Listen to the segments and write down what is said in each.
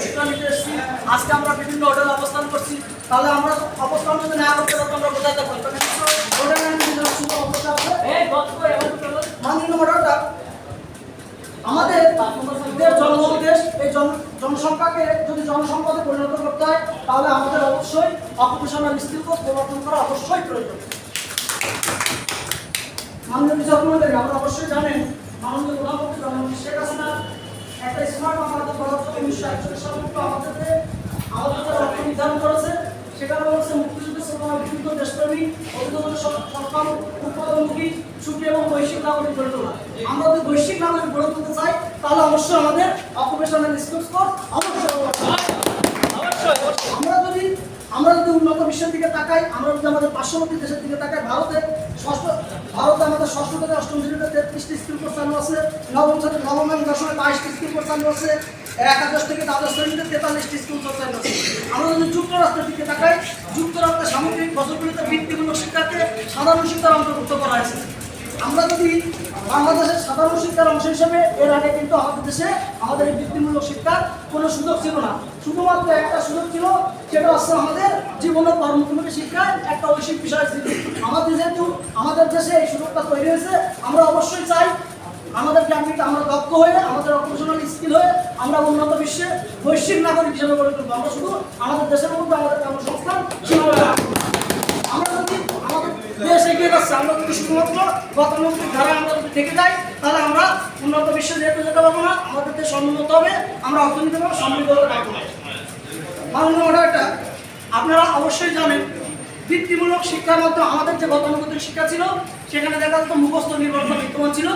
প্রশিক্ষণ নিতে এসেছি আজকে আমরা বিভিন্ন হোটেলে অবস্থান করছি। তাহলে আমরা অবস্থান যদি না করতে আমরা হোটেল মাননীয় আমাদের দেশ এই জনসংখ্যাকে যদি জনসম্পদে পরিণত করতে হয় তাহলে আমাদের অবশ্যই অকুপেশনাল কোর্স প্রবর্তন করা অবশ্যই প্রয়োজন। মাননীয় বিচারক মন্ডলী আমরা অবশ্যই জানেন মাননীয় প্রধানমন্ত্রী শেখ হাসিনা একটা স্মার্ট জন্য উনিশশো একচল্লিশ সালে লক্ষ্য নির্ধারণ করেছে। সেখানে বলছে মুক্তিযুদ্ধের সময় বিভিন্ন দেশপ্রেমী অভিযোজন সক্ষম উৎপাদনমুখী সুখী এবং বৈশ্বিক নাগরিক গড়ে তোলা। আমরা যদি বৈশ্বিক নাগরিক গড়ে তুলতে চাই, তাহলে অবশ্যই আমাদের অকুপেশনাল স্কুল স্কোর অবশ্যই অবশ্যই। আমরা যদি উন্নত বিশ্বের দিকে তাকাই, আমরা যদি আমাদের পার্শ্ববর্তী দেশের দিকে তাকাই, ভারতে ষষ্ঠ ভারতে আমাদের ষষ্ঠ থেকে অষ্টম শ্রেণীতে তেত্রিশটি স্কিল প্রস্থান আছে, নবম শ্রেণি নবম এবং দশমে বাইশটি স্কিল প্রস্থান আছে, একাদশ থেকে দ্বাদশ শ্রেণীতে তেতাল্লিশটি স্কিল প্রস্থান আছে। আমরা যদি যুক্তরাষ্ট্রের দিকে তাকাই, যুক্তরাষ্ট্রের সামগ্রিক বছরগুলিতে বৃত্তিমূলক শিক্ষাকে সাধারণ শিক্ষার অন্তর্ভুক্ত করা হয়েছে। আমরা যদি বাংলাদেশের সাধারণ শিক্ষার অংশ হিসেবে এর আগে কিন্তু আমাদের দেশে আমাদের এই বৃত্তিমূলক শিক্ষার কোনো সুযোগ ছিল না। শুধুমাত্র একটা সুযোগ ছিল, সেটা হচ্ছে আমাদের জীবনের কর্মমুখী শিক্ষায় একটা ঐশিক বিষয় ছিল। আমাদের যেহেতু, আমাদের দেশে এই সুযোগটা তৈরি হয়েছে, আমরা অবশ্যই চাই আমাদের চাকরিটা আমরা দক্ষ হয়ে, আমাদের অপারেশনাল স্কিল হয়ে আমরা উন্নত বিশ্বে বৈশ্বিক নাগরিক হিসেবে গড়ে তুলবো। আমরা শুধু আমাদের দেশের মধ্যে আমাদের কর্মসংস্থান আমরা যদি এগিয়ে যাচ্ছে আমরা যদি শুধুমাত্র গতানুগতিক ধারা আমরা যদি থেকে যাই, তাহলে আমরা উন্নত বিশ্বে যেতে যেতে পারব না, আমাদের দেশ উন্নত হবে, আমরা অর্থনীতিভাবে সমৃদ্ধ হতে পারব না আপনারা অবশ্যই জানেন, বৃত্তিমূলক শিক্ষার মধ্যে আমাদের যে গতানুগতিক শিক্ষা ছিল, সেখানে দেখা যেত মুখস্থ নির্ভরতা বিদ্যমান ছিল,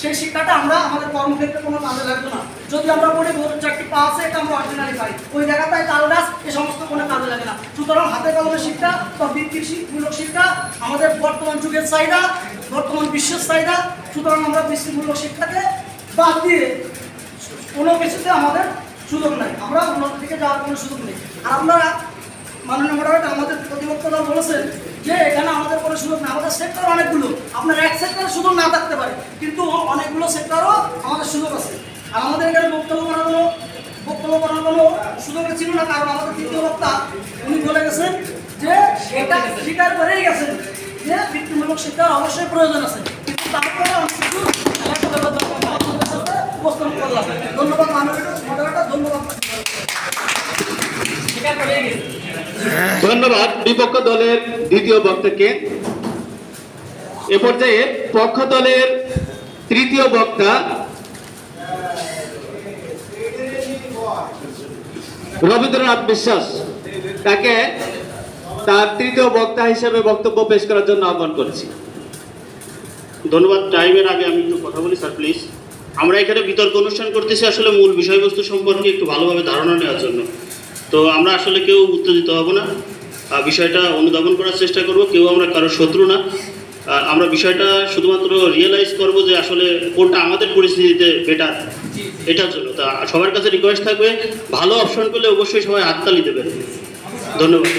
সেই শিক্ষাটা আমরা আমাদের কর্মক্ষেত্রে কোনো কাজে লাগতো না। যদি আমরা ভোটের এটা আমরা অরিজিনালি পাই ওই জায়গাটায় তাল গাছ, এ সমস্ত কোনো কাজে লাগে না। সুতরাং হাতে কলমের শিক্ষা বা বৃত্তিমূলক শিক্ষা, আমাদের বর্তমান যুগের চাহিদা, বর্তমান বিশ্বের চাহিদা, সুতরাং আমরা বৃত্তিমূলক শিক্ষাকে বাদ দিয়ে কোনো কিছুতে আমাদের সুযোগ নাই। আমরা উন্নত দিকে যাওয়ার কোনো সুযোগ নেই। আর আপনারা মাননীয় মোটামুটি আমাদের প্রতিপক্ষরা বলেছেন যে এখানে আমাদের কোনো সুযোগ নেই। আমাদের সেক্টর অনেকগুলো। আপনার এক সেক্টরে সুযোগ না থাকতে পারে, কিন্তু অনেকগুলো সেক্টরও আমাদের সুযোগ আছে। আর আমাদের এখানে বক্তব্য না, কারণ আমাদের তৃতীয় বক্তা, উনি বলে গেছেন যে এটা স্বীকার করেই গেছেন যে বৃত্তিমূলক শিক্ষার অবশ্যই প্রয়োজন আছে। কিন্তু তারপরে আমি শুধু উপস্থাপন করলাম। ধন্যবাদ মডারেটর, ধন্যবাদ। ধন্যবাদ, বিপক্ষ দলের দ্বিতীয় বক্তাকে। এ পর্যায়ে পক্ষ দলের তৃতীয় বক্তা রবীন্দ্রনাথ বিশ্বাস তাকে তার তৃতীয় বক্তা হিসেবে বক্তব্য পেশ করার জন্য আহ্বান করছি। ধন্যবাদ, টাইমের আগে আমি একটু কথা বলি, স্যার, প্লিজ। আমরা এখানে বিতর্ক অনুষ্ঠান করতেছি, আসলে মূল বিষয়বস্তু সম্পর্কে একটু ভালোভাবে ধারণা নেওয়ার জন্য। তো আমরা আসলে কেউ উত্তেজিত হব না। বিষয়টা অনুধাবন করার চেষ্টা করব, কেউ আমরা কারও শত্রু না। আমরা বিষয়টা শুধুমাত্র রিয়েলাইজ করব যে আসলে কোনটা আমাদের পরিস্থিতিতে বেটার এটার জন্য। তা সবার কাছে রিকোয়েস্ট থাকবে, ভালো অপশন পেলে অবশ্যই সবাই হাততালি দেবেন ধন্যবাদ।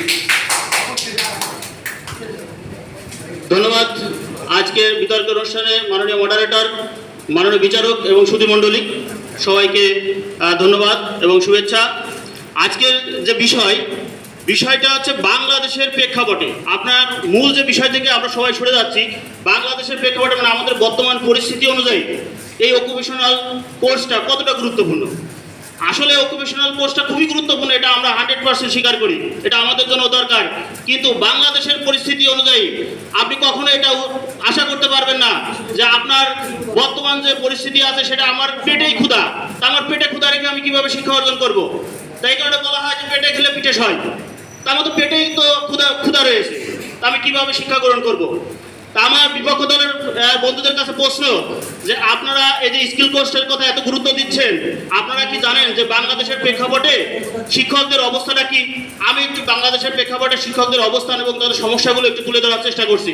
ধন্যবাদ। আজকের বিতর্ক অনুষ্ঠানে মাননীয় মডারেটর মাননীয় বিচারক এবং সুধী মণ্ডলী, সবাইকে ধন্যবাদ এবং শুভেচ্ছা। আজকের যে বিষয় বিষয়টা হচ্ছে বাংলাদেশের প্রেক্ষাপটে। আপনার মূল যে বিষয় থেকে আমরা সবাই সরে যাচ্ছি, বাংলাদেশের প্রেক্ষাপটে মানে আমাদের বর্তমান পরিস্থিতি অনুযায়ী এই অকুপেশনাল কোর্সটা কতটা গুরুত্বপূর্ণ? আসলে অকুপেশনাল কোর্সটা খুবই গুরুত্বপূর্ণ, এটা আমরা হান্ড্রেড পার্সেন্ট স্বীকার করি, এটা আমাদের জন্য দরকার। কিন্তু বাংলাদেশের পরিস্থিতি অনুযায়ী আপনি কখনো এটা আশা করতে পারবেন না যে আপনার বর্তমান যে পরিস্থিতি আছে সেটা আমার পেটেই ক্ষুধা। আমার পেটে ক্ষুধা রেখে আমি কীভাবে শিক্ষা অর্জন করব? তাই কারণে বলা হয় যে পেটে খেলে পিঠে হয় আমার তো পেটেই তো ক্ষুধা ক্ষুধা রয়েছে। তা আমি কীভাবে শিক্ষা গ্রহণ করব? তা আমার বিপক্ষ দলের বন্ধুদের কাছে প্রশ্ন যে আপনারা এই যে স্কিল কোর্সের কথা এত গুরুত্ব দিচ্ছেন, আপনারা কি জানেন যে বাংলাদেশের প্রেক্ষাপটে শিক্ষকদের অবস্থাটা কি? আমি একটু বাংলাদেশের প্রেক্ষাপটে শিক্ষকদের অবস্থান এবং তাদের সমস্যাগুলো একটু তুলে ধরার চেষ্টা করছি।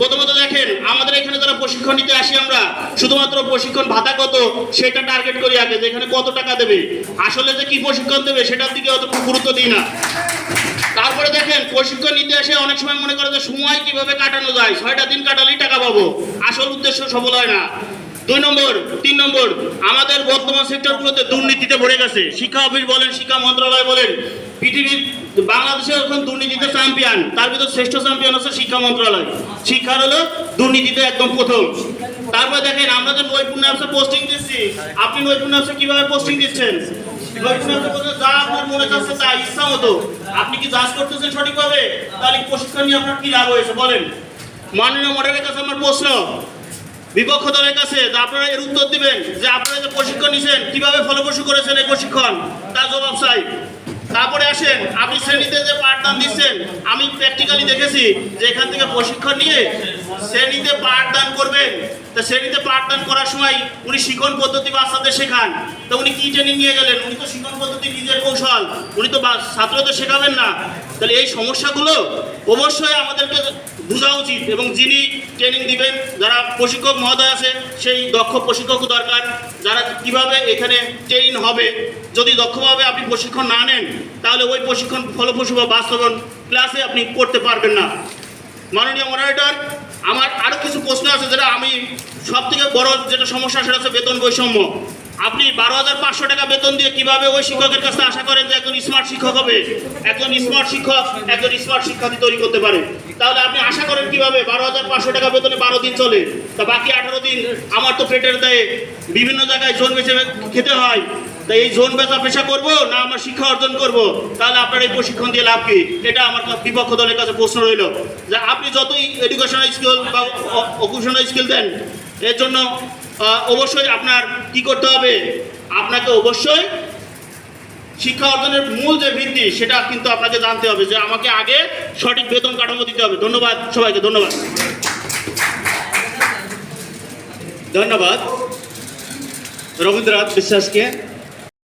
প্রথমত দেখেন, আমাদের এখানে যারা প্রশিক্ষণ নিতে আসি আমরা, শুধুমাত্র প্রশিক্ষণ ভাতা কত সেটা টার্গেট করি আগে, যে এখানে কত টাকা দেবে। আসলে যে কি প্রশিক্ষণ দেবে সেটার দিকে অত গুরুত্ব দিই না। দেখেন প্রশিক্ষণ নিতে এসে অনেক সময় মনে করে যে সময় কীভাবে কাটানো যায়? ছয়টা দিন কাটালেই টাকা পাবো। আসল উদ্দেশ্য সফল হয় না। দুই নম্বর, তিন নম্বর, আমাদের বর্তমান সেক্টরগুলোতে দুর্নীতিতে ভরে গেছে। শিক্ষা অফিস বলেন, শিক্ষা মন্ত্রণালয় বলেন, পৃথিবীর, বাংলাদেশে এখন দুর্নীতিতে চ্যাম্পিয়ন তার ভিতর শ্রেষ্ঠ চ্যাম্পিয়ন হচ্ছে শিক্ষা মন্ত্রণালয়। শিক্ষার হলো দুর্নীতিতে একদম প্রথম। তারপর দেখেন, আমরা যে নৈপুণ্য পোস্টিং দিচ্ছি, আপনি নৈপুণ্য কীভাবে পোস্টিং দিচ্ছেন? যা আপনার মনে তা আপনি কি করতেছেন সঠিকভাবে? তাহলে প্রশিক্ষণ নিয়ে আপনার হয়েছে বলেন? মডেলের কাছে আমার প্রশ্ন। বিপক্ষ দলের কাছে আপনারা এর উত্তর দিবেন, যে আপনারা যে প্রশিক্ষণ নিছেন, কীভাবে ফলপ্রসূ করেছেন এই প্রশিক্ষণ? তার জবাব চাই। তারপরে আসেন, আপনি শ্রেণীতে যে পাঠদান দিচ্ছেন, আমি প্র্যাকটিক্যালি দেখেছি যে এখান থেকে প্রশিক্ষণ নিয়ে শ্রেণীতে পাঠদান করবেন। তা শ্রেণীতে পাঠদান করার সময় উনি শিক্ষণ পদ্ধতি বাচ্চাদের শেখান। তো উনি কী ট্রেনিং নিয়ে গেলেন? উনি তো শিক্ষণ পদ্ধতি নিজের কৌশল। উনি তো ছাত্রদের শেখাবেন না। তাহলে এই সমস্যাগুলো অবশ্যই আমাদেরকে বোঝা উচিত এবং যিনি ট্রেনিং দিবেন, যারা প্রশিক্ষক মহোদয় আছে, সেই দক্ষ প্রশিক্ষক দরকার, যারা কীভাবে এখানে ট্রেনিং হবে। যদি দক্ষভাবে আপনি প্রশিক্ষণ না নেন, তাহলে ওই প্রশিক্ষণ ফলপ্রসূ বা বাস্তবন ক্লাসে আপনি করতে পারবেন না। মাননীয় মডারেটর আমার আরও কিছু প্রশ্ন আছে যেটা আমি সব থেকে বড় যেটা সমস্যা সেটা হচ্ছে বেতন বৈষম্য। আপনি বারো হাজার পাঁচশো টাকা বেতন দিয়ে কীভাবে ওই শিক্ষকের কাছে আশা করেন যে একজন স্মার্ট শিক্ষক হবে? একজন স্মার্ট শিক্ষক, একজন স্মার্ট শিক্ষার্থী তৈরি করতে পারে। তাহলে আপনি আশা করেন কীভাবে বারো হাজার পাঁচশো টাকা বেতনে বারো দিন চলে? তা বাকি আঠারো দিন আমার তো পেটের দেয় বিভিন্ন জায়গায় জন্মেছে খেতে হয়। তাই এই জোন বেচা পেশা করব? না আমার শিক্ষা অর্জন করব? তাহলে আপনার এই প্রশিক্ষণ দিয়ে লাভ কি? এটা আমার বিপক্ষ দলের কাছে প্রশ্ন রইল। যে আপনি যতই এডুকেশনাল স্কিল বা অকুশনাল স্কিল দেন, এর জন্য অবশ্যই আপনার কি করতে হবে? আপনাকে অবশ্যই শিক্ষা অর্জনের মূল যে ভিত্তি, সেটা কিন্তু আপনাকে জানতে হবে যে আমাকে আগে সঠিক বেতন কাঠামো দিতে হবে। ধন্যবাদ সবাইকে, ধন্যবাদ। ধন্যবাদ। রবীন্দ্রনাথ বিশ্বাসকে